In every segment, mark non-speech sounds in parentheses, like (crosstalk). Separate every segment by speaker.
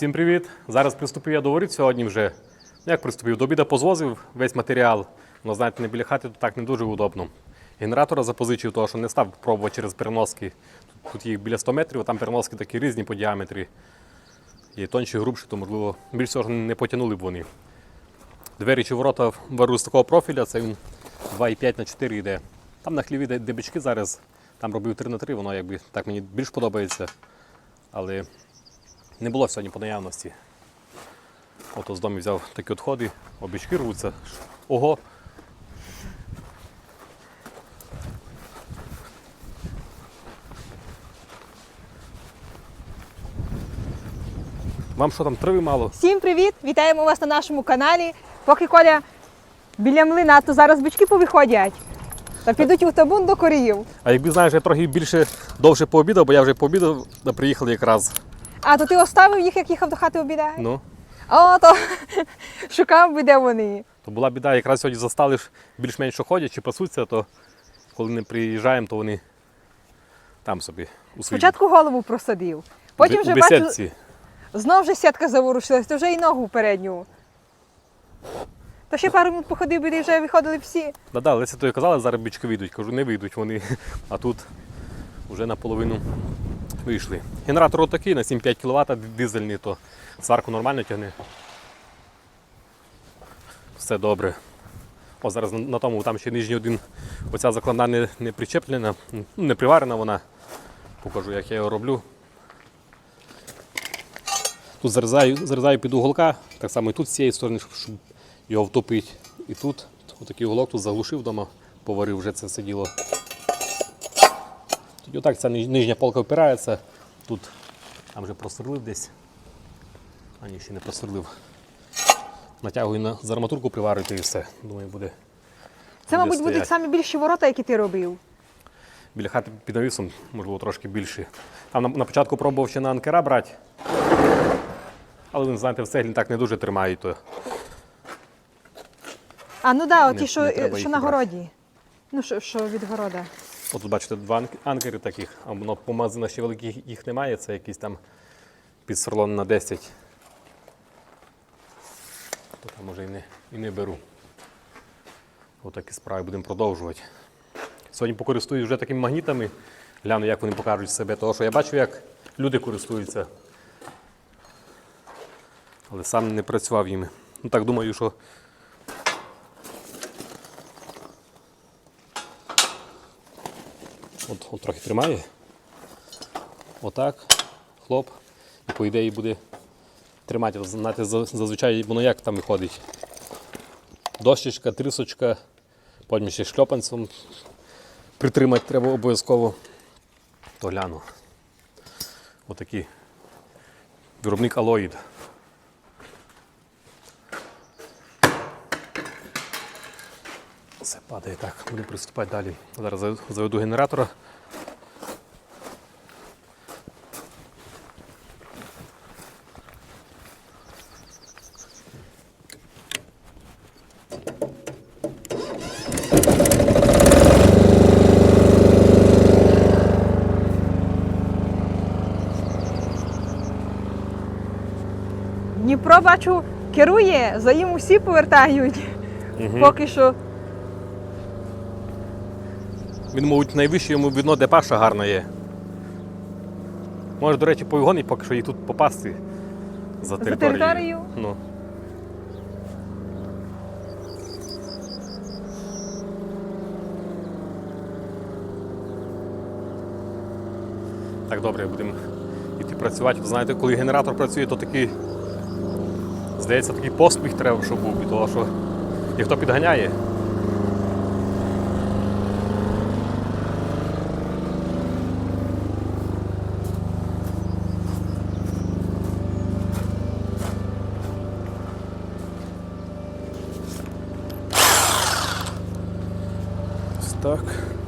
Speaker 1: Всім привіт! Зараз приступив я до воріт сьогодні вже. Ну, Як приступив? До обіда позвозив весь матеріал. Ну, знаєте, не біля хати то так не дуже удобно. Генератора запозичив, того, що не став пробувати через переноски. Тут, їх біля 100 метрів, а там переноски такі різні по діаметрі. Є тонші, грубші, то можливо більш всього ж не потягнули б вони. Двері чи ворота вару з такого профіля, це він 2,5 на 4 йде. Там на хліві де, зараз, там робив 3 на 3, воно якби так мені більш подобається. Але не було сьогодні по наявності. Ото з дому взяв такі відходи, обічки рвуться. Ого! Вам що там трави мало?
Speaker 2: Всім привіт! Вітаємо вас на нашому каналі. Поки Коля біля млина, то зараз бички повиходять. Та підуть у табун до коріїв.
Speaker 1: А якби знаєш, я трохи більше довше пообідав, бо я вже пообідав, приїхали якраз.
Speaker 2: А то ти оставив їх, як їхав до хати обідати?
Speaker 1: Ну,
Speaker 2: О, то (laughs) шукав би, де вони.
Speaker 1: то була біда, якраз сьогодні застали ж більш-менш що ходять чи пасуться, то коли не приїжджаємо, то вони там собі у своїй
Speaker 2: Спочатку голову просадив. Потім вже бачу,
Speaker 1: бесідці.
Speaker 2: знов вже сітка заворушилась, то вже і ногу передню. То ще пару минут походив би, і вже виходили всі.
Speaker 1: Да-да, Леся то і казала, зараз бички вийдуть. Кажу, не вийдуть вони. (laughs) А тут вже наполовину Вийшли. Генератор отакий на 7-5 кВт, дизельний, то сварку нормально тягне. Все добре. О, Зараз на тому там ще нижній один оця закладна не не причеплена, ну, не приварена вона. Покажу, як я його роблю. Тут зарізаю зарізаю під уголка, так само і тут з цієї сторони, щоб його втопити. І тут отакий уголок тут заглушив вдома, поварив вже це все діло. 20. Отак ця нижня полка опирається. Тут там вже просверлив десь. А ні, ще не просверлив. Натягую на зарматурку арматурку і все. Думаю, буде.
Speaker 2: Це, мабуть, будуть самі більші ворота, які ти робив.
Speaker 1: Біля хати під навісом, можливо, трошки більші. Там на, на початку пробував ще на анкера брати. Але він, знаєте, в цеглі так не дуже тримає. то.
Speaker 2: А ну да,
Speaker 1: так,
Speaker 2: ті, що, що на городі. Ну, що, що від города.
Speaker 1: От бачите, два анкери таких, а воно по магазинах ще великих їх немає, це якийсь там під сверлон на 10. То може і не, і не беру. Отакі справи будемо продовжувати. Сьогодні покористуюсь вже такими магнітами, гляну, як вони покажуть себе, тому що я бачу, як люди користуються. Але сам не працював їми. Ну так думаю, що От, от трохи тримає. Отак. Хлоп. І по ідеї буде тримати. Знаєте, зазвичай воно як там виходить. Дощечка, трисочка, потім ще шльопанцем притримати треба обов'язково. То гляну. Отакий виробник алоїд. Все падає так, будемо приступати далі. Зараз заведу генератора.
Speaker 2: Дніпро, бачу, керує, за їм усі повертають. Поки що.
Speaker 1: Він, мабуть, найвище йому видно, де паша гарна є. Може, до речі, повигонить поки що і тут попасти за територією.
Speaker 2: територією?
Speaker 1: Ну. Так, добре, будемо йти працювати. Знаєте, коли генератор працює, то такий, здається, такий поспіх треба, щоб був, тому що ніхто підганяє. Так.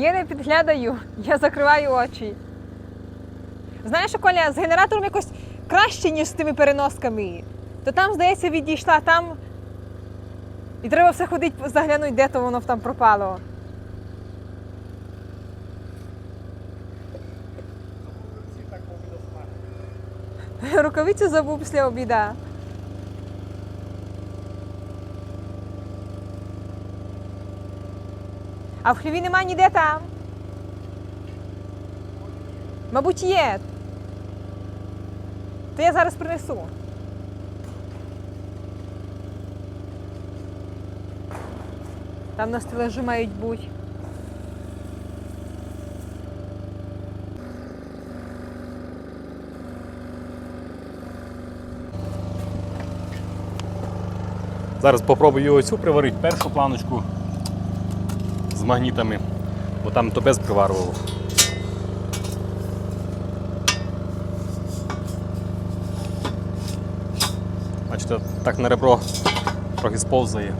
Speaker 2: Я не підглядаю, я закриваю очі. Знаєш, Коля, з генератором якось краще, ніж з тими переносками. То там, здається, відійшла, там. І треба все ходити, заглянути, де то воно там пропало. Рукавицю забув після обіда. А в хліві нема ніде там. Мабуть, є. То я зараз принесу. Там на стележі мають бути.
Speaker 1: Зараз попробую оцю приварити першу планочку з магнітами, бо там то без приварувало. Бачите, так на ребро трохи сповзає.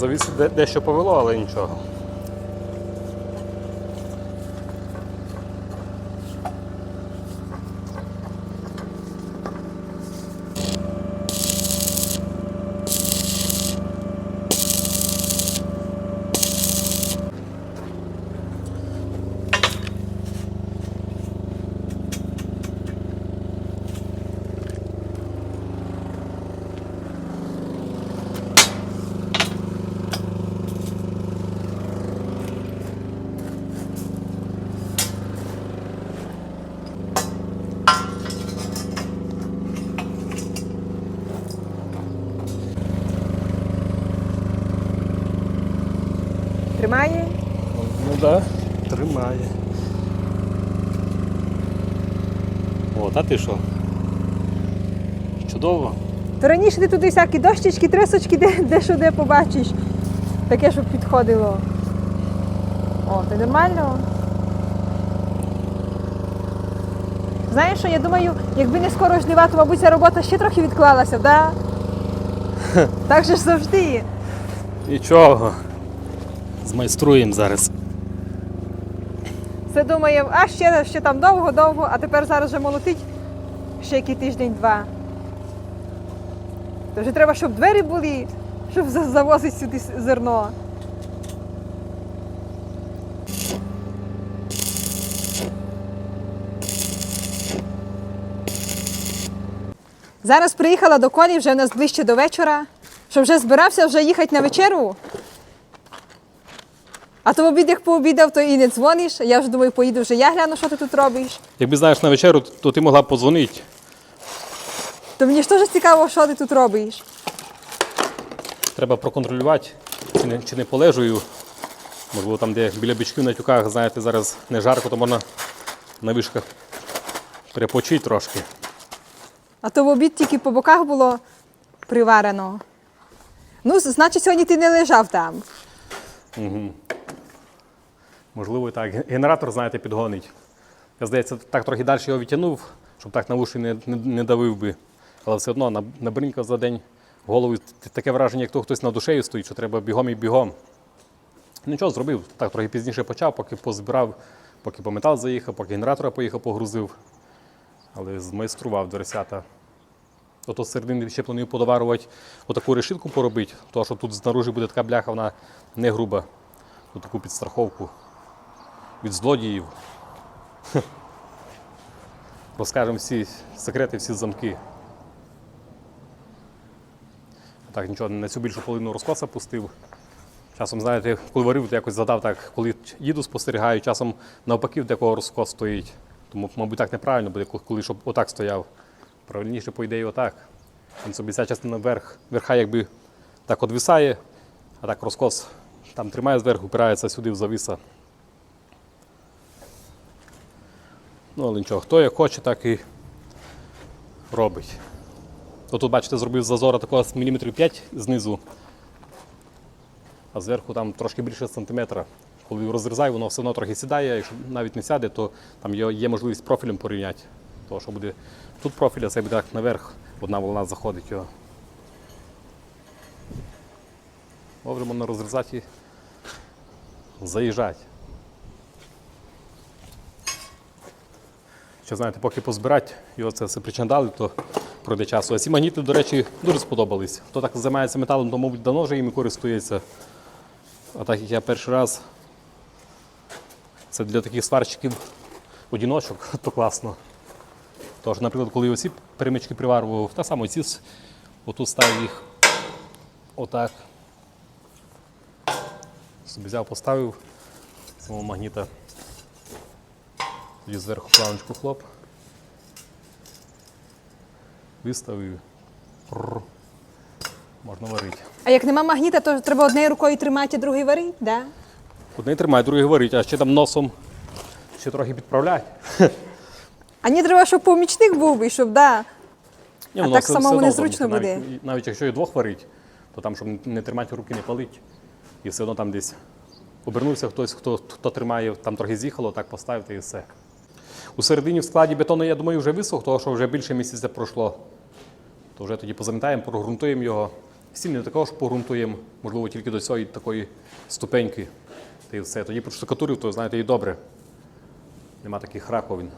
Speaker 1: Завіс де- дещо повело, але нічого.
Speaker 2: Тримає?
Speaker 1: Ну так, да, тримає. О, та ти що? Чудово.
Speaker 2: То раніше ти туди всякі дощечки, трисочки, де, де що де побачиш. Таке, щоб підходило. О, то нормально. Знаєш що, я думаю, якби не скоро жнива, то, мабуть, ця робота ще трохи відклалася, да? Так же ж завжди.
Speaker 1: Нічого. Змайструємо зараз.
Speaker 2: Все думає, а ще, ще там довго-довго, а тепер зараз вже молотить ще який тиждень-два. То вже треба, щоб двері були, щоб завозити сюди зерно. Зараз приїхала до Колі, вже в нас ближче до вечора, що вже збирався вже їхати на вечеру. А то в обід, як пообідав, то і не дзвониш. Я вже думаю, поїду вже я гляну, що ти тут робиш.
Speaker 1: Якби знаєш на вечерю, то ти могла б подзвонити.
Speaker 2: То мені ж теж цікаво, що ти тут робиш.
Speaker 1: Треба проконтролювати, чи не, чи не полежую. Можливо, там, де біля бичків на тюках, знаєте, зараз не жарко, то можна на вишках перепочити трошки.
Speaker 2: А то в обід тільки по боках було приварено. Ну, значить, сьогодні ти не лежав там.
Speaker 1: Можливо, так. Генератор, знаєте, підгонить. Я, здається, так трохи далі його відтягнув, щоб так на вуші не, не, не давив би. Але все одно на- набринькав за день голову. Таке враження, як то хтось над душею стоїть, що треба бігом і бігом. Нічого зробив. Так трохи пізніше почав, поки позбирав, поки по метал заїхав, поки генератора поїхав, погрузив. Але змайстрував дверцята. Ото середини ще планую подоварувати отаку решітку поробити, тому що тут знаружи буде така бляха, вона не груба. Отаку підстраховку від злодіїв. Розкажемо всі секрети, всі замки. Так, нічого, на цю більшу половину розкоса пустив. Часом, знаєте, коли варив, то якось задав так, коли їду, спостерігаю, часом навпаки в декого розкос стоїть. Тому, мабуть, так неправильно буде, коли щоб отак стояв. Правильніше, по ідеї, отак. Він собі ця частина вверх, верха якби так одвисає, а так розкос Там тримає зверху, опирається сюди в завіса. Ну, але нічого, хто як хоче, так і робить. Тут, бачите, зробив зазора такого міліметрів 5 знизу, а зверху там трошки більше сантиметра. Коли його розрізаю, воно все одно трохи сідає, якщо навіть не сяде, то там є, можливість профілем порівняти. Того, що буде тут профіль, а це буде так наверх, одна волна заходить його. Може можна розрізати і заїжджати. Ще знаєте, поки позбирати його це все причандали, то пройде часу. А ці магніти, до речі, дуже сподобались. Хто так займається металом, то, мабуть, давно вже їми користується. А так як я перший раз, це для таких сварщиків одіночок, (laughs) то класно. Тож, наприклад, коли оці перемички приварював, так само ці отут ставив їх отак. Собі взяв, поставив самого магніта. Тоді зверху планочку хлоп. Виставив. Можна варити.
Speaker 2: А як нема магніта, то треба однією рукою тримати, а другий варити, да?
Speaker 1: Одне тримає, другий говорить, а ще там носом ще трохи підправляти.
Speaker 2: А ні, треба, щоб помічник був би, щоб да.
Speaker 1: Ні,
Speaker 2: А
Speaker 1: воно
Speaker 2: так
Speaker 1: все-
Speaker 2: самому
Speaker 1: все
Speaker 2: незручно буде.
Speaker 1: Навіть, навіть якщо і двох варить, то там, щоб не тримати руки, не палить. І все одно там десь обернувся хтось, хто, хто тримає, там трохи з'їхало, так поставити і все. У середині в складі бетону, я думаю, вже висох, тому що вже більше місяця пройшло. То вже тоді позамітаємо, прогрунтуємо його. Стіни також погрунтуємо, можливо, тільки до цієї такої ступеньки. Та і все. Тоді проштукатурив, то знаєте, і добре. Нема таких раковин.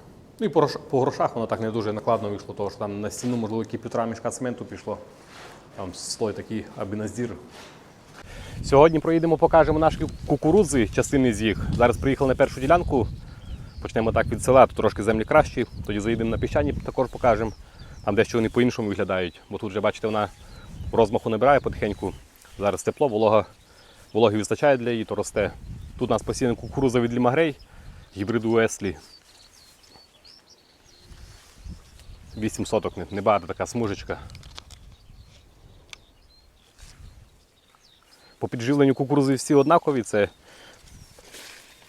Speaker 1: Ну і по, грошах воно так не дуже накладно вийшло, тому що там на стіну, можливо, які півтора мішка цементу пішло. Там слой такий аби наздір. Сьогодні проїдемо, покажемо наші кукурудзи, частини з їх. Зараз приїхали на першу ділянку. Почнемо так від села, тут трошки землі кращі. Тоді заїдемо на піщані, також покажемо. Там дещо вони по-іншому виглядають. Бо тут вже, бачите, вона розмаху набирає потихеньку. Зараз тепло, волога, вологи вистачає для її, то росте. Тут у нас посіяна кукуруза від Лімагрей, гібриду Еслі. 8 соток, небагато така смужечка. По підживленню кукурузи всі однакові. Це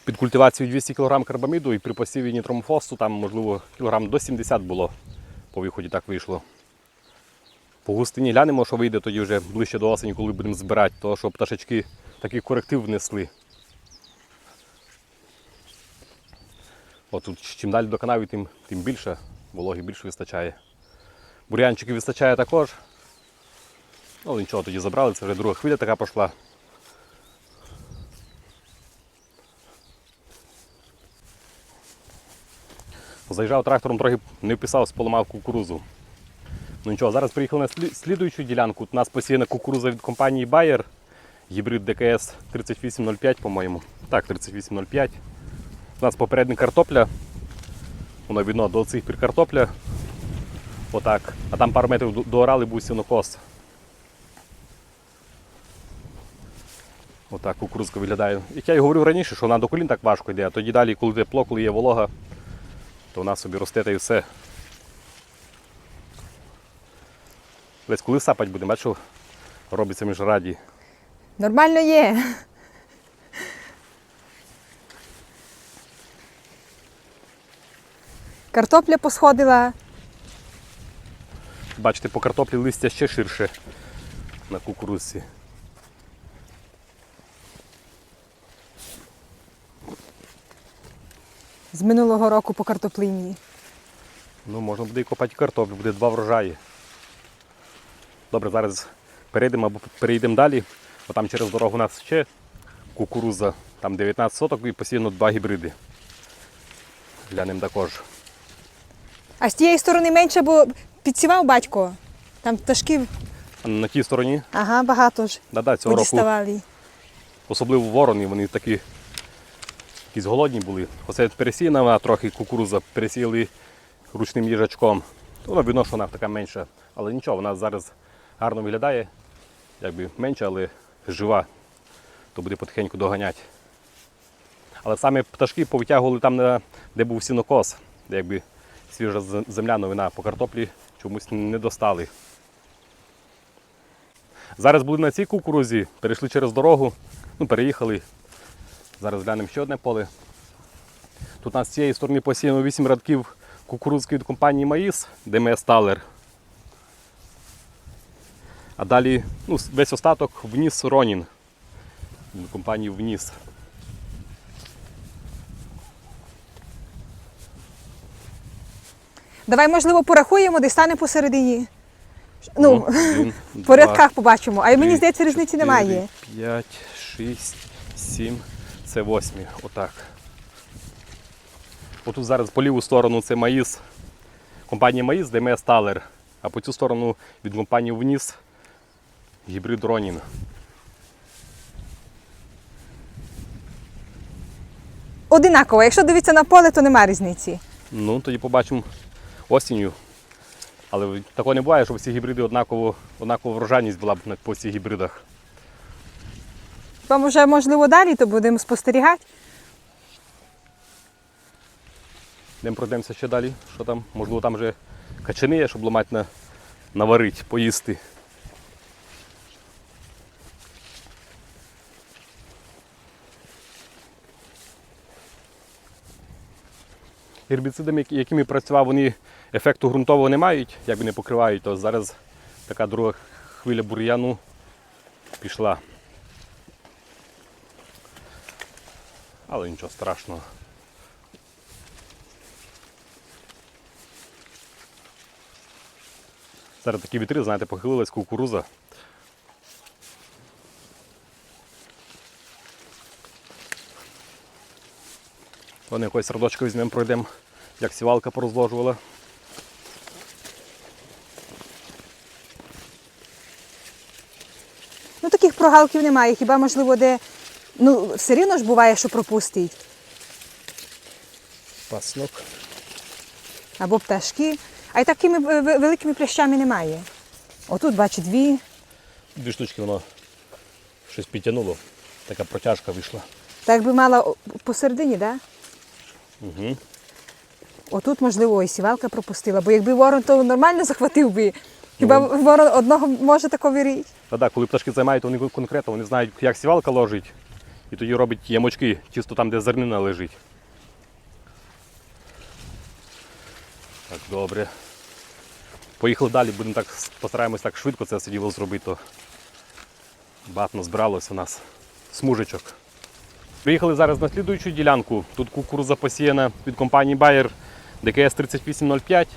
Speaker 1: під культивацію 200 кг карбаміду і при посіві нітромофосу там, можливо, кілограм до 70 було. По виході так вийшло. По густині глянемо, що вийде тоді вже ближче до осені, коли будемо збирати, того, що пташечки такий коректив внесли. От тут чим далі до канаві, тим, тим більше, вологи більше вистачає. Бур'янчиків вистачає також. Ну, нічого, тоді забрали, це вже друга хвиля така пішла. Заїжджав трактором, трохи не вписав, поламав кукурузу. Ну нічого, зараз приїхали на слідуючу ділянку. У нас посіяна кукуруза від компанії Bayer, гібрид ДКС 3805, по-моєму. Так, 3805. У нас попередня картопля. Воно видно до цих пір картопля. Отак. А там пару метрів до- доорали був сінокос. Отак кукурузка виглядає. Як я і говорив раніше, що вона до колін так важко йде, а тоді далі, коли тепло, коли є волога, то вона собі росте та і все. Весь коли сапать буде, бачиш, що робиться міжраді.
Speaker 2: Нормально є. Картопля посходила.
Speaker 1: Бачите, по картоплі листя ще ширше на кукурузці.
Speaker 2: З минулого року по картоплині.
Speaker 1: Ну, можна буде і копати картоплю, буде два врожаї. Добре, зараз перейдемо або перейдемо далі. Бо там через дорогу у нас ще кукуруза, там 19 соток і посіяно два гібриди. Глянемо також.
Speaker 2: А з тієї сторони менше, бо підсівав батько. Там пташків,
Speaker 1: на тій стороні,
Speaker 2: ага, багато ж
Speaker 1: да-да, цього року особливо ворони, вони такі якісь голодні були. Оце пересіяна вона трохи кукуруза, пересіяли ручним їжачком. То вона видно, що вона така менша. Але нічого, вона зараз гарно виглядає, якби менша, але жива, то буде потихеньку доганяти. Але саме пташки повитягували там, де був сінокос, де якби свіжа земля новина по картоплі чомусь не достали. Зараз були на цій кукурузі, перейшли через дорогу. Ну, переїхали. Зараз глянемо ще одне поле. Тут у нас з цієї сторони посіяно 8 радків кукурудзки від компанії Маїс, ДМС Талер. А далі ну, весь остаток вніс Ронін. Компанії вніс.
Speaker 2: Давай, можливо, порахуємо, де стане посередині. Ну, (laughs)
Speaker 1: один,
Speaker 2: по рядках побачимо. А мені здається, різниці немає.
Speaker 1: 5, 6, 7, це 8. Отак. Отут зараз по ліву сторону це Маїс. Компанія Маїс, ДМС Талер. А по цю сторону від компанії вниз гібрид Ронін.
Speaker 2: Одинаково. Якщо дивитися на поле, то немає різниці.
Speaker 1: Ну, тоді побачимо осінню. Але такого не буває, щоб всі гібриди однаково, однакова врожайність була б по всіх гібридах.
Speaker 2: Вам вже можливо далі, то будемо спостерігати.
Speaker 1: Йдемо пройдемося ще далі. Що там? Можливо, там вже качани є, щоб ламати на, наварити, поїсти. Гербіцидами, якими працював, вони ефекту ґрунтового не мають, якби не покривають, то зараз така друга хвиля бур'яну пішла. Але нічого страшного. Зараз такі вітри, знаєте, похилилась кукуруза. Вони якось радочка візьмемо, пройдемо, як сівалка порозложувала.
Speaker 2: Ну таких прогалків немає. Хіба можливо, де ну все рівно ж буває, що пропустить.
Speaker 1: Паснок.
Speaker 2: Або пташки. А й такими е, великими плящами немає. Отут бачу дві.
Speaker 1: Дві штучки воно щось підтягнуло. Така протяжка вийшла.
Speaker 2: Так би мала посередині, так? Да?
Speaker 1: Угу.
Speaker 2: Отут, можливо, і сівалка пропустила, бо якби ворон, то нормально захватив би. Хіба ворон одного може тако вірити?
Speaker 1: Та так, коли пташки займають, вони конкретно вони знають, як сівалка ложить, і тоді робить ямочки, чисто там, де зернина лежить. Так, добре. Поїхали далі, будемо так, постараємось так швидко це все діло зробити, то багато збиралося у нас смужечок. Приїхали зараз на слідуючу ділянку. Тут кукуруза посіяна від компанії Bayer ДКС 3805.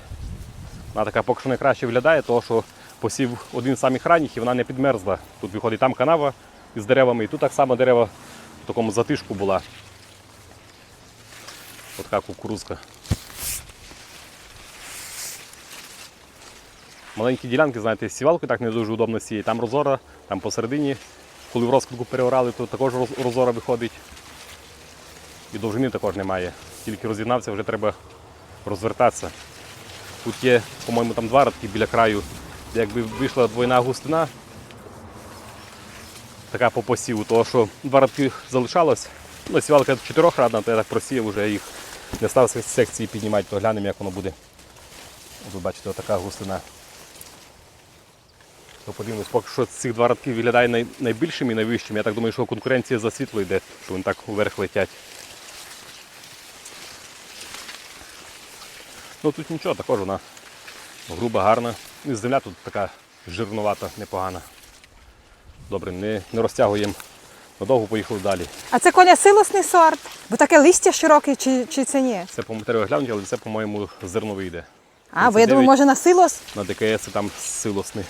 Speaker 1: Вона така поки що найкраще виглядає, тому що посів один з самих ранніх і вона не підмерзла. Тут виходить там канава із деревами, і тут так само дерева такому затишку була. Ось така кукурузка. Маленькі ділянки, знаєте, з сівалкою так не дуже удобно сіяти. Там розора, там посередині. Коли в розкладку переорали, то також розора виходить. І довжини також немає. Тільки розігнався, вже треба розвертатися. Тут є, по-моєму, там два радки біля краю, де якби вийшла двойна густина, така по посіву, того що два радки залишалось. Ну, сівалка чотирьохрадна, то я так просіяв, вже їх не став з секції піднімати, то глянемо, як воно буде. Ви бачите, така густина. То подивимось, поки що цих два радки виглядає най- найбільшими і найвищими. Я так думаю, що конкуренція за світло йде, що вони так вверх летять. Ну тут нічого, також вона груба, гарна. І земля тут така жирнувата, непогана. Добре, не, не розтягуємо. Надовго поїхали далі.
Speaker 2: А це коля силосний сорт, бо таке листя широке, чи, чи це ні?
Speaker 1: Це по матеріалу глянути, але це, по-моєму, зерновий йде.
Speaker 2: А, бо я думаю, може на силос?
Speaker 1: На ДКС там силосний.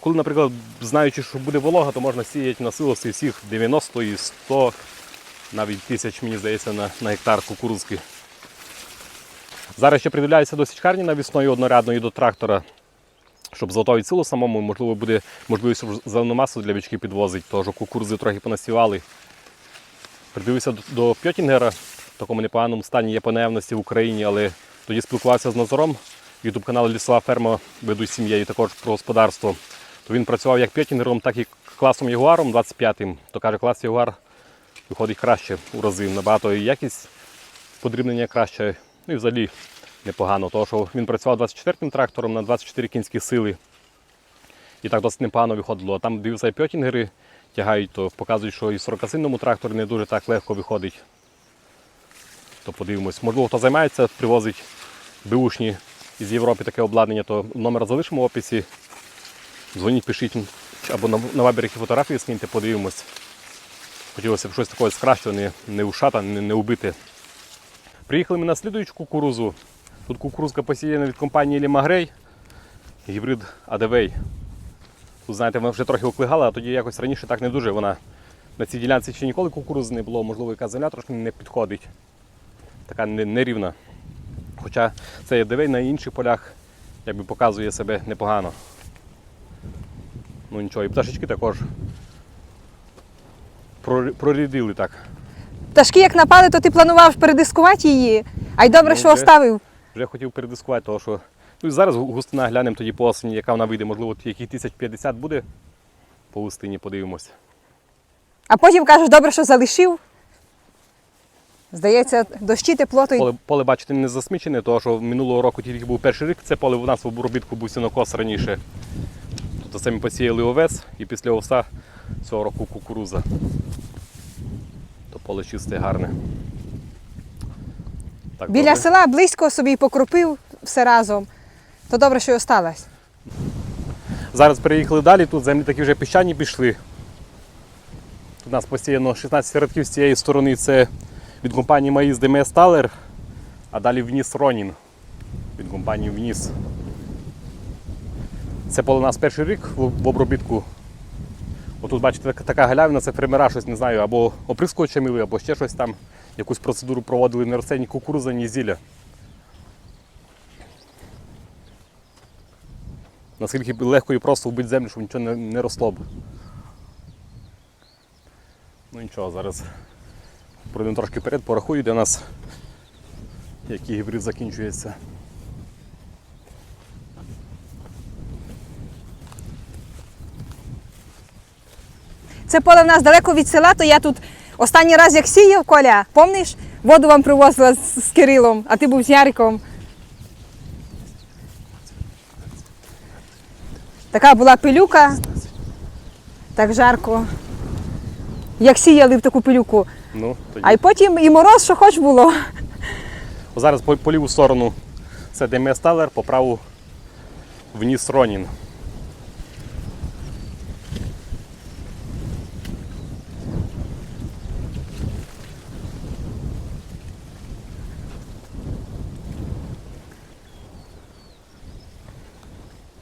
Speaker 1: Коли, наприклад, знаючи, що буде волога, то можна сіяти на силоси всіх 90 і 100, навіть тисяч, мені здається, на, на гектар кукурузки. Зараз ще придивляюся до січкарні навісною однорядної до трактора, щоб заготовити силу самому, можливо, буде можливість зелену масу для бички підвозити, що кукурудзи трохи понасівали. Придивився до, Пьотінгера, в такому непоганому стані є по наявності в Україні, але тоді спілкувався з Назаром. Ютуб канал Лісова ферма веду з сім'єю також про господарство. То він працював як Пьотінгером, так і класом Ягуаром 25-м. То каже, клас Ягуар виходить краще у рази, набагато і якість подрібнення краще. Ну і взагалі непогано, тому що він працював 24-м трактором на 24 кінські сили. І так досить непогано виходило. А там дивився пьотінгери тягають, то показують, що і в 40-сильному тракторі не дуже так легко виходить. То подивимось. Можливо, хто займається, привозить беушні із Європи таке обладнання, то номер залишимо в описі. Дзвоніть, пишіть або на, на вайбері фотографії скиньте, подивимось. Хотілося б щось такого скращого, не, ушата, не, не убити. Приїхали ми на слідуючу кукурузу. Тут кукурузка посіяна від компанії Лімагрей, гібрид Адевей. Тут, знаєте, вона вже трохи оклигала, а тоді якось раніше так не дуже. Вона на цій ділянці ще ніколи кукурузи не було, можливо, яка земля трошки не підходить. Така нерівна. Хоча цей Адевей на інших полях якби показує себе непогано. Ну нічого, і пташечки також прорідили так.
Speaker 2: Пташки як напали, то ти планував передискувати її. А й добре,
Speaker 1: Ну,
Speaker 2: що
Speaker 1: вже.
Speaker 2: оставив.
Speaker 1: Вже хотів передискувати, того, що ну, і зараз густина глянемо тоді по осені, яка вона вийде, можливо, яких 1050 буде по густині, подивимося.
Speaker 2: А потім кажеш, добре, що залишив. Здається, дощі, тепло, то й
Speaker 1: Поле, поле бачите, не засмічене, тому що минулого року тільки був перший рік, це поле у нас в обробітку був сінокос раніше. Тобто це ми посіяли овес і після овса цього року кукуруза. То поле чисте, гарне. Так,
Speaker 2: біля
Speaker 1: добре.
Speaker 2: села близько собі покропив все разом. То добре, що й осталось.
Speaker 1: Зараз переїхали далі, тут землі такі вже піщані пішли. Тут у нас посіяно 16 рядків з цієї сторони це від компанії Маїз ДМС Сталер, а далі вніс Ронін від компанії Вніс. Це поле у нас перший рік в обробітку. Отут, бачите, така- така галявина, це фермера щось не знаю, або оприскувача мили, або ще щось там, якусь процедуру проводили, не росте ні кукуруза, ні зілля. Наскільки легко і просто вбити землю, щоб нічого не, не росло б. Ну нічого, зараз пройдемо трошки вперед, порахую, де нас який гібрид закінчується.
Speaker 2: Це поле в нас далеко від села, то я тут останній раз як сіяв, Коля, помниш? Воду вам привозила з, Кирилом, а ти був з Яриком. Така була пилюка, так жарко. Як сіяли в таку пилюку.
Speaker 1: Ну, тоді.
Speaker 2: А й потім і мороз, що хоч було.
Speaker 1: Зараз по, по ліву сторону це ДМС Талер, по праву вніс Ронін.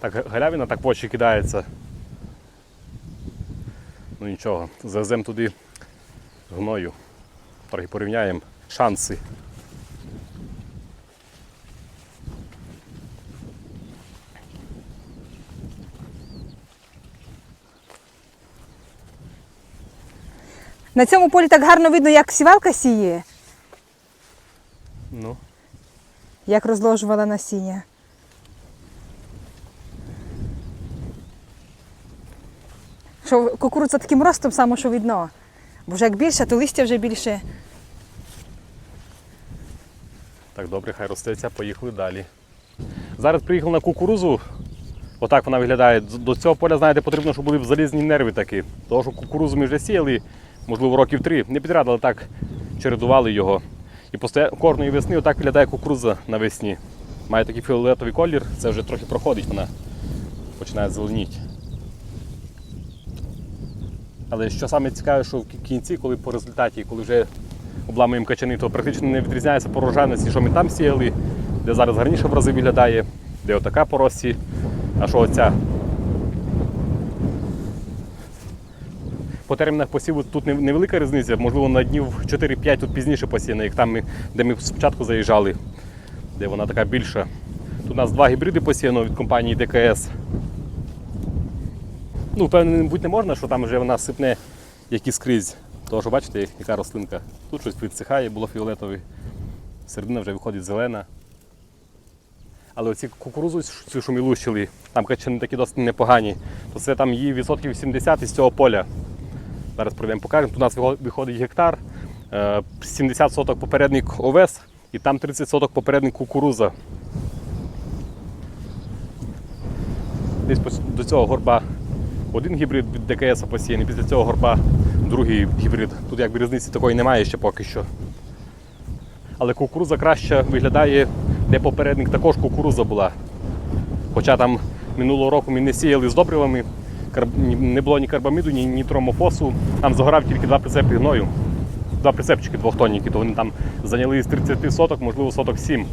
Speaker 1: Так, га- галявина так в очі кидається. Ну нічого, завеземо туди гною. Трохи порівняємо шанси.
Speaker 2: На цьому полі так гарно видно, як сівалка сіє,
Speaker 1: Ну,
Speaker 2: як розложувала насіння. Що кукурудза таким ростом само, що видно. Бо вже як більше, то листя вже більше.
Speaker 1: Так, добре, хай ростеться, поїхали далі. Зараз приїхав на кукурузу. Отак вона виглядає. До цього поля, знаєте, потрібно, щоб були залізні нерви такі. Тому що кукурузу ми вже сіяли, можливо, років три. Не підряд, але так чередували його. І після кожної весни отак виглядає кукуруза навесні. Має такий фіолетовий колір, це вже трохи проходить, вона починає зеленіти. Але що саме цікаве, що в кінці, коли по результаті, коли вже обламуємо качани, то практично не відрізняється по рожайності, що ми там сіяли, де зараз гарніше в рази виглядає, де отака по рості, а що оця. По термінах посіву тут невелика різниця, можливо, на днів 4-5 тут пізніше посіяно, як там, ми, де ми спочатку заїжджали, де вона така більша. Тут у нас два гібриди посіяно від компанії ДКС. Ну, впевнений бути не можна, що там вже вона сипне як і скрізь. Тому що бачите, яка рослинка. Тут щось підсихає, було фіолетове, середина вже виходить зелена. Але оці кукурузу, цю, що ми лущили, там качани такі досить непогані, то це там її відсотків 70 із цього поля. Зараз пройдемо покажемо. Тут у нас виходить гектар, е, 70 соток попередник овес і там 30 соток попередник кукуруза. десь до цього горба один гібрид від ДКС посіяний, після цього горба другий гібрид. Тут якби різниці такої немає ще поки що. Але кукуруза краще виглядає, де попередник також кукуруза була. Хоча там минулого року ми не сіяли з добривами, не було ні карбаміду, ні, ні тромофосу. Там загорав тільки два прицепи гною. Два прицепчики двохтонніки, то вони там зайняли з 30 соток, можливо, соток 7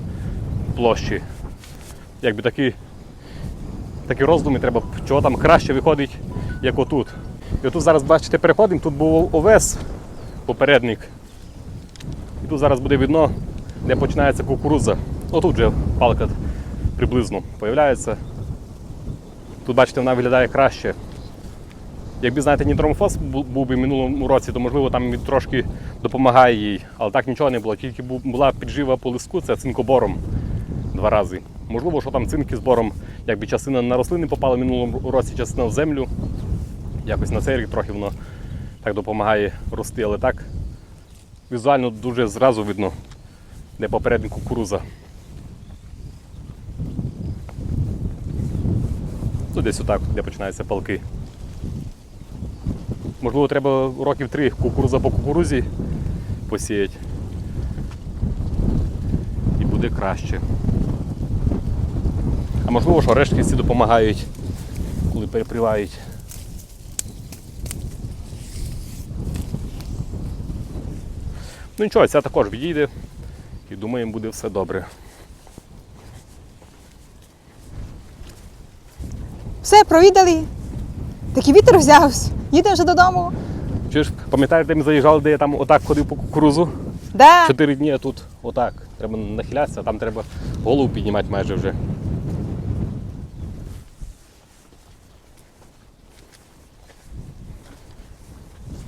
Speaker 1: площі. Якби такі, такі роздуми треба, чого там краще виходить, як отут. І отут зараз, бачите, переходимо, тут був овес, попередник. І тут зараз буде видно, де починається кукурудза. Отут вже палка приблизно появляється. Тут, бачите, вона виглядає краще. Якби знаєте, нітромофос бу- був би в минулому році, то можливо там він трошки допомагає їй. Але так нічого не було. Тільки була піджива по лиску, це цинкобором два рази. Можливо, що там цинки збором, якби частина на рослини попала минулому році, частина в землю. Якось на цей рік трохи воно так допомагає рости, але так візуально дуже зразу видно, де попередник кукуруза. Ну, десь отак, де починаються палки. Можливо, треба років три кукуруза по кукурузі посіяти. І буде краще. А можливо, що рештки всі допомагають, коли перепривають. Ну нічого, ця також відійде і думаємо, буде все добре.
Speaker 2: Все, провідали. Такий вітер взявся. Їдемо вже додому.
Speaker 1: Чи ж пам'ятаєте, ми заїжджали, де я там отак ходив по кукурузу?
Speaker 2: Да.
Speaker 1: Чотири дні а тут отак. Треба нахилятися, а там треба голову піднімати майже вже.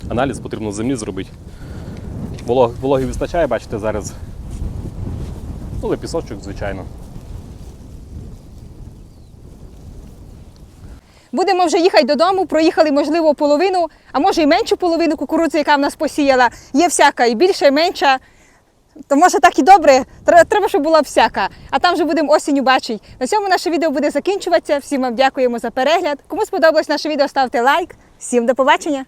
Speaker 1: Аналіз потрібно землі зробити. Волог, вологи вистачає, бачите, зараз. Ну, але пісочок, звичайно.
Speaker 2: Будемо вже їхати додому, проїхали, можливо, половину, а може і меншу половину кукурудзи, яка в нас посіяла. Є всяка і більша, і менша. То може так і добре, треба, щоб була всяка. А там вже будемо осінню бачити. На цьому наше відео буде закінчуватися. Всім вам дякуємо за перегляд. Кому сподобалось наше відео, ставте лайк. Всім до побачення!